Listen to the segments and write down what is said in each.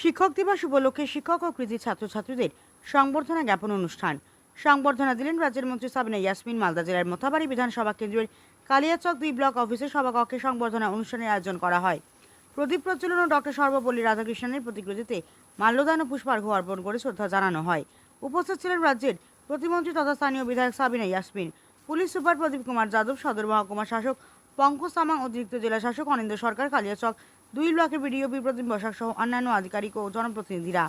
শিক্ষক দিবস উপলক্ষে শিক্ষক ও কৃতি ছাত্রছাত্রীদের সংবর্ধনা জ্ঞাপন অনুষ্ঠান। সংবর্ধনা দিলেন রাজ্যের মন্ত্রী সাবিনা ইয়াসমিন, মালদা জেলার মোথাবাড়ি বিধানসভা কেন্দ্রের কালিয়াচক দুই ব্লক অফিসে সভাকক্ষে সংবর্ধনা অনুষ্ঠানের আয়োজন করা হয়। প্রদীপ প্রজ্বলন ও ডক্টর সর্বপল্লী রাধাকৃষ্ণনের প্রতিকৃতিতে মাল্যদান ও পুষ্পার্ঘ অর্পণ করে শ্রদ্ধা জানানো হয়। উপস্থিত ছিলেন রাজ্যের প্রতিমন্ত্রী তথা স্থানীয় বিধায়ক সাবিনা ইয়াসমিন, পুলিশ সুপার প্রদীপ কুমার যাদব, সদর মহকুমা শাসক পঙ্কজ তামাং অতিরিক্ত জেলা শাসক অনিন্দ্য সরকার, কালিয়াচক দুই ব্লকের বিডিও বিপ্রদীপ বসাক সহ অন্যান্য আধিকারিক ও জনপ্রতিনিধিরা।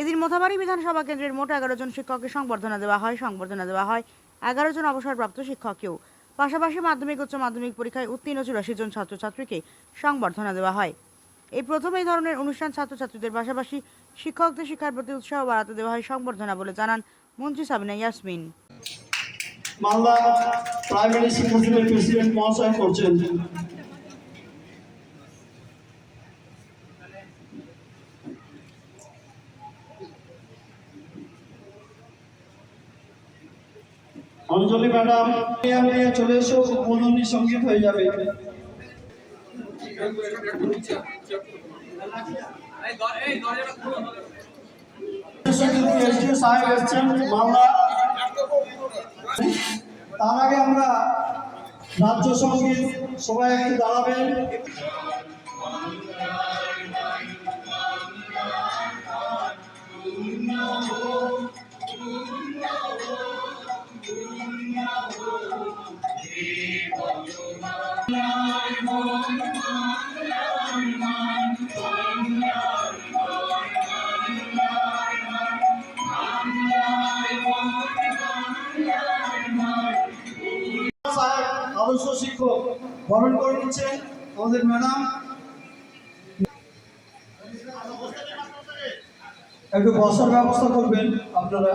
এদিন মোথাবাড়ি বিধানসভা কেন্দ্রের মোট এগারো জন শিক্ষককে সংবর্ধনা দেওয়া হয়, সংবর্ধনা দেওয়া হয় এগারো জন অবসরপ্রাপ্ত শিক্ষককেও। পাশাপাশি মাধ্যমিক, উচ্চ মাধ্যমিক পরীক্ষায় উত্তীর্ণ চুরাশি জন ছাত্রছাত্রীকে সংবর্ধনা দেওয়া হয়। এই প্রথম এই ধরনের অনুষ্ঠান ছাত্রছাত্রীদের পাশাপাশি শিক্ষকদের শিক্ষার প্রতি উৎসাহ বাড়াতে দেওয়া হয় সংবর্ধনা বলে জানান মন্ত্রী সাবিনা ইয়াসমিন। মালদা প্রাইমারি শিক্ষা প্রেসিডেন্ট মহাশয় করছেন অঞ্জলি ম্যাডাম নিয়ে চলে এসো উদ্বোধনী সংগীত হয়ে যাবে। সাহেব এসছেন মালদা তার আগে আমরা রাজ্য সংগীত সবাই একটু দাঁড়াবেন। আদর্শ শিক্ষক বরণ করে নিচ্ছেন আমাদের ম্যাডাম। একটু বসার ব্যবস্থা করবেন আপনারা।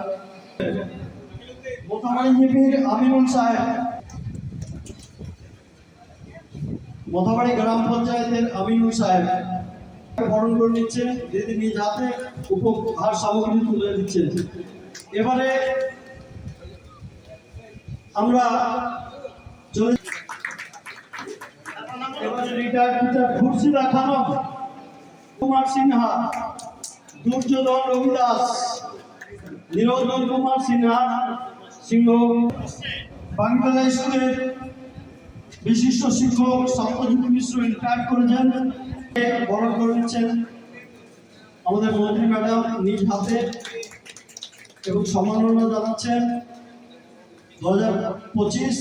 মোথাবাড়ি আমিনুল সাহেব। মোথাবাড়ি গ্রাম পঞ্চায়েতের আমিনুল সাহেব। বরণ করে নিচ্ছেন দিদি নিজ হাতে উপহার সামগ্রী তুলে দিচ্ছেন। এবারে আমরা চলে কুমার সিনহা, দুর্যোধন রবিদাস, নিরঞ্জন কুমার সিনহা, সিংহ। বাংলা স্কুলের বিশিষ্ট শিক্ষক সত্যজিৎ মিশ্র রিটায়ার করেছেন। বরণ করে নিচ্ছেন আমাদের মন্ত্রী ম্যাডাম নিজ হাতে এবং সম্মাননা জানাচ্ছেন দু হাজার পঁচিশ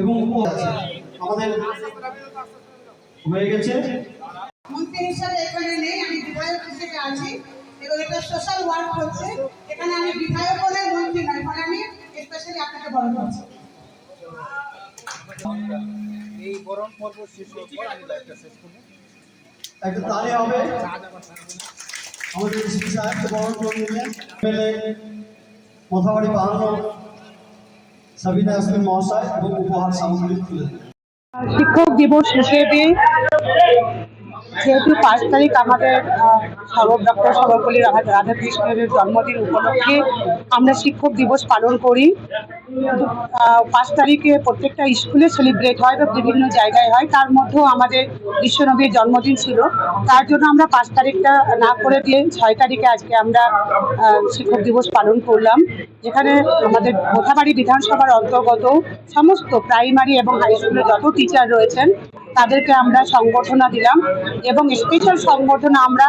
এবং আছে। আমাদের হয়ে গেছে। মন্ত্রী হিসাবে এখানে নেই আমি বিধায়ক হিসেবে আছি এবং এটা সোশ্যাল ওয়ার্ক হচ্ছে। এখানে আমি বিধায়ক বলে মন্ত্রী নয় মানে আমি স্পেশালি আপনাকে করছি। এই বরণ পর্ব শেষ হওয়ার পর আমি লাইভটা শেষ করব। একটা তালে হবে। আমাদের এসপি সাহেবকে বরণ করে নিলেন। এমএলএ মোথাবাড়ি বাহান্ন সাবিনা ইয়াসমিন মহাশয় এবং উপহার সামগ্রী তুলে দেবেন শিক্ষক দিবস হিসেবে যেহেতু পাঁচ তারিখ আমাদের সর্ব ডক্টর সর্বপল্লী রাধাকৃষ্ণের জন্মদিন উপলক্ষে আমরা শিক্ষক দিবস পালন করি। পাঁচ তারিখে প্রত্যেকটা স্কুলে সেলিব্রেট হয় বা বিভিন্ন জায়গায় হয়। তার মধ্যেও আমাদের বিশ্বনবীর জন্মদিন ছিল। তার জন্য আমরা পাঁচ তারিখটা না করে দিয়ে ছয় তারিখে আজকে আমরা শিক্ষক দিবস পালন করলাম। যেখানে আমাদের কোথাবাড়ি বিধানসভার অন্তর্গত সমস্ত প্রাইমারি এবং হাই স্কুলের যত টিচার রয়েছেন তাদেরকে আমরা সংবর্ধনা দিলাম এবং স্পেশাল সংবর্ধনা আমরা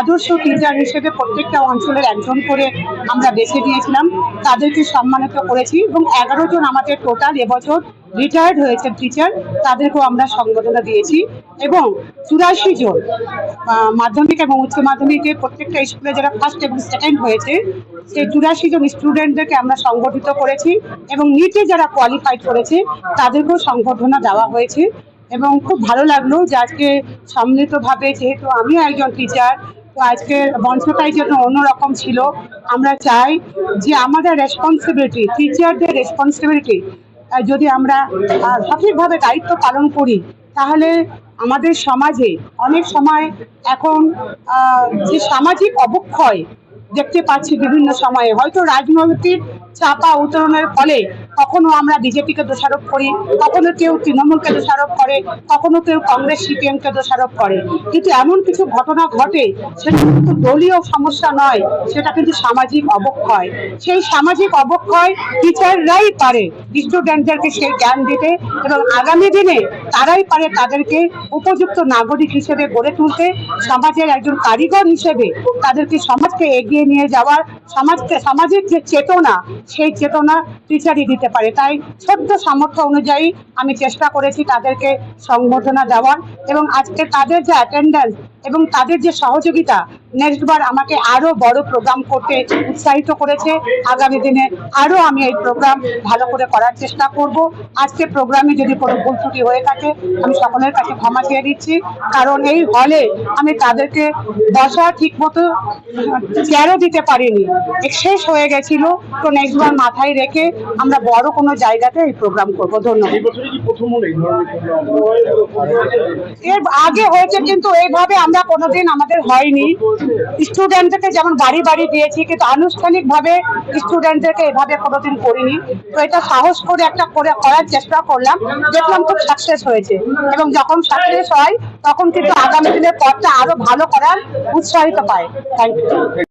আদর্শ টিচার হিসেবে প্রত্যেকটা অঞ্চলের একজন করে আমরা বেছে দিয়েছিলাম। তাদেরকে সম্মানিত করেছি এবং এগারো জন আমাদের টোটাল এবছর রিটায়ার্ড হয়েছে টিচার তাদেরকেও আমরা সংবর্ধনা দিয়েছি এবং চুরাশি জন মাধ্যমিক এবং উচ্চ মাধ্যমিকের প্রত্যেকটা স্কুলে যারা ফার্স্ট এবং সেকেন্ড হয়েছে, সেই চুরাশি জন স্টুডেন্টদেরকে আমরা সংগঠিত করেছি এবং নিটে যারা কোয়ালিফাইড করেছে, তাদেরকেও সংবর্ধনা দেওয়া হয়েছে। এবং খুব ভালো লাগল যে আজকে সম্মিলিতভাবে যেহেতু আমিও একজন টিচার তো আজকের মঞ্চটাই যেন অন্যরকম ছিল। আমরা চাই যে আমাদের রেসপন্সিবিলিটি টিচারদের রেসপন্সিবিলিটি যদি আমরা সঠিকভাবে দায়িত্ব পালন করি, তাহলে আমাদের সমাজে অনেক সময় এখন যে সামাজিক অবক্ষয় দেখতে পাচ্ছি বিভিন্ন সময়ে, হয়তো রাজনৈতিক চাপা উত্তরণের ফলে কখনো আমরা বিজেপিকে দোষারোপ করি, কখনো কেউ তৃণমূলকে দোষারোপ করে, কখনো কেউ কংগ্রেস সিপিএমকে দোষারোপ করে। কিন্তু এমন কিছু ঘটনা ঘটে, সেটা কিন্তু দলীয় সমস্যা নয়, সেটা কিন্তু সামাজিক অবক্ষয়। সেই সামাজিক অবক্ষয় টিচাররাই পারে। স্টুডেন্টদেরকে সেই জ্ঞান দিতে এবং আগামী দিনে তারাই পারে তাদেরকে উপযুক্ত নাগরিক হিসেবে গড়ে তুলতে, সমাজের একজন কারিগর হিসেবে তাদেরকে সমাজকে এগিয়ে নিয়ে যাওয়ার, সমাজকে সামাজিক যে চেতনা, সেই চেতনা টিচারই দিতে পারে। তাই ছোট্ট সামর্থ্য অনুযায়ী আমি চেষ্টা করেছি তাদেরকে সংবর্ধনা দেওয়ার এবং আজকে তাদের যে অ্যাটেন্ডেন্স এবং তাদের যে সহযোগিতা নেক্সট বার আমাকে আরও বড় প্রোগ্রাম করতে উৎসাহিত করেছে। আগামী দিনে আরও আমি এই প্রোগ্রাম ভালো করে করার চেষ্টা করব। আজকে প্রোগ্রামে যদি কোনো ভুল ত্রুটি হয়ে থাকে আমি সকলের কাছে ক্ষমা চেয়ে দিচ্ছি কারণ এই হলে আমি তাদেরকে বসা ঠিক মতো চেয়ারও দিতে পারিনি। শেষ হয়ে গেছিল। তো নেক্সট বার মাথায় রেখে আমরা বড় কোনো জায়গাতে এই প্রোগ্রাম করব। ধন্যবাদ। এর আগে হয়েছে কিন্তু এইভাবে আমরা কোনোদিন আমাদের হয়নি। স্টুডেন্টদেরকে যেমন বাড়ি বাড়ি দিয়েছি, কিন্তু আনুষ্ঠানিকভাবে স্টুডেন্টদেরকে এভাবে কোনোদিন করিনি। তো এটা সাহস করে একটা করে করার চেষ্টা করলাম। দেখলাম খুব সাকসেস হয়েছে। এবং যখন সাকসেস হয়, তখন কিন্তু আগামী দিনের পথটা আরও ভালো করার উৎসাহিত পায়। Thank you